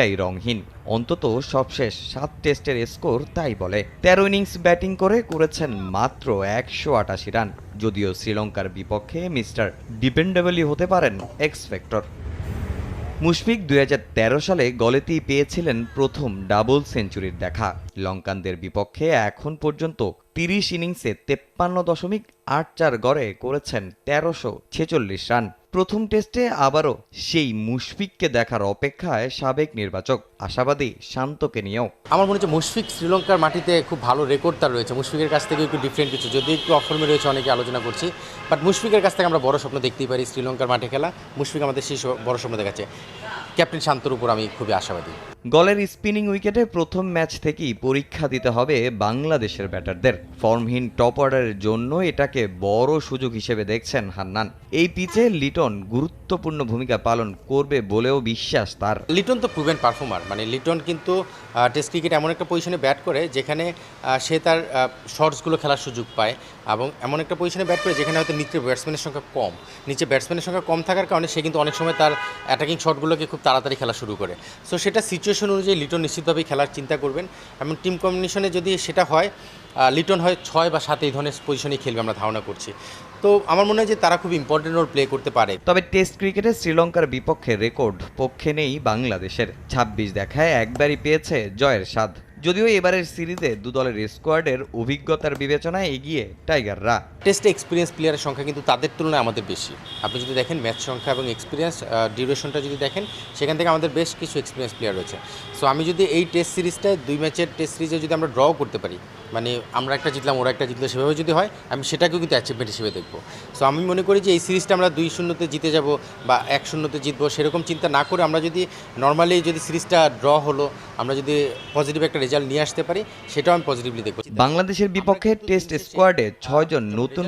অনেকটাই রংহীন অন্তত সবশেষ সাত টেস্টের স্কোর তাই বলে। তেরো ইনিংস ব্যাটিং করে করেছেন মাত্র একশো আটাশি রান। যদিও শ্রীলঙ্কার বিপক্ষে মিস্টার ডিপেন্ডেবলই হতে পারেন এক্স ফ্যাক্টর। মুশফিক দুই হাজার তেরো সালে গলেতেই পেয়েছিলেন প্রথম ডাবল সেঞ্চুরির দেখা। লঙ্কানদের বিপক্ষে এখন পর্যন্ত তিরিশ ইনিংসে তেপ্পান্ন দশমিক আট চার গড়ে করেছেন তেরোশো ছেচল্লিশ রান। প্রথম টেস্টে আবারও সেই মুশফিককে দেখার অপেক্ষায় সাবেক নির্বাচক আশাবাদী শান্তকে নিয়েও। আমার মনে হচ্ছে মুশফিক শ্রীলঙ্কার মাটিতে খুব ভালো রেকর্ড তার রয়েছে। মুশফিকের কাছ থেকে একটু ডিফারেন্ট কিছু। যদি একটু অফর্মে রয়েছে অনেকে আলোচনা করছি বাট মুশফিকের কাছ থেকে আমরা বড় স্বপ্ন দেখতেই পারি শ্রীলঙ্কার মাঠে খেলা। মুশফিক আমাদের সেই বড় স্বপ্ন দেখাচ্ছে। ক্যাপ্টেন শান্তর উপর আমি খুবই আশাবাদী। গলের স্পিনিং উইকেটে প্রথম ম্যাচ থেকেই পরীক্ষা দিতে হবে বাংলাদেশের ব্যাটারদের। ফর্মহীন টপ অর্ডারের জন্য এটাকে বড় সুযোগ হিসেবে দেখছেন হান্নান। এই পিচে লিটন গুরুত্বপূর্ণ ভূমিকা পালন করবে বলেও বিশ্বাস তার। লিটন তো প্রুভেন পারফর্মার মানে লিটন কিন্তু টেস্ট ক্রিকেট এমন একটা পজিশনে ব্যাট করে যেখানে সে তার শর্টসগুলো খেলার সুযোগ পায় এবং এমন একটা পজিশনে ব্যাট করে যেখানে হয়তো নিচে ব্যাটসম্যানের সংখ্যা কম। নিচে ব্যাটসম্যানের সংখ্যা কম থাকার কারণে সে কিন্তু অনেক সময় তার অ্যাটাকিং শটগুলোকে খুব তাড়াতাড়ি খেলা শুরু করে। সো সেটা সিচুয়েশন অনুযায়ী লিটন নিশ্চিতভাবেই খেলার চিন্তা করবেন এবং টিম কম্বিনেশনে যদি সেটা হয় লিটন হয় ছয় বা সাত এই ধরনের পজিশনেই খেলবে আমরা ধারণা করছি। তো আমার মনে হয় যে তারা খুব ইম্পর্টেন্ট রোল প্লে করতে পারে। তবে টেস্ট ক্রিকেটে শ্রীলঙ্কার বিপক্ষে রেকর্ড পক্ষে নেই বাংলাদেশের। ২৬ দেখায় একবারই পেয়েছে জয়ের স্বাদ। যদিও এবারের সিরিজে দু দলের স্কোয়াডের অভিজ্ঞতার বিবেচনায় এগিয়ে টাইগাররা। টেস্টে এক্সপিরিয়েন্স প্লেয়ারের সংখ্যা কিন্তু তাদের তুলনায় আমাদের বেশি। আপনি যদি দেখেন ম্যাচ সংখ্যা এবং এক্সপিরিয়েন্স ডিউরেশনটা যদি দেখেন, সেখান থেকে আমাদের বেশ কিছু এক্সপিরিয়েন্স প্লেয়ার রয়েছে। সো আমি যদি এই টেস্ট সিরিজটায় দুই ম্যাচের টেস্ট সিরিজে যদি আমরা ড্র করতে পারি মানে আমরা একটা জিতলাম, ওরা একটা জিতলো সেভাবে যদি হয়, আমি সেটাকেও কিন্তু অ্যাচিভমেন্ট হিসেবে দেখব। সো আমি মনে করি যে এই সিরিজটা আমরা দুই শূন্যতে জিতে যাব বা এক শূন্যতে জিতবো, সেরকম চিন্তা না করে আমরা যদি নর্মালি যদি সিরিজটা ড্র হলো, আমরা যদি পজিটিভ একটা রেজাল্ট নিয়ে আসতে পারি, সেটাও আমি পজিটিভলি দেখব। বাংলাদেশের বিপক্ষে টেস্ট স্কোয়াডে ছয়জন নতুন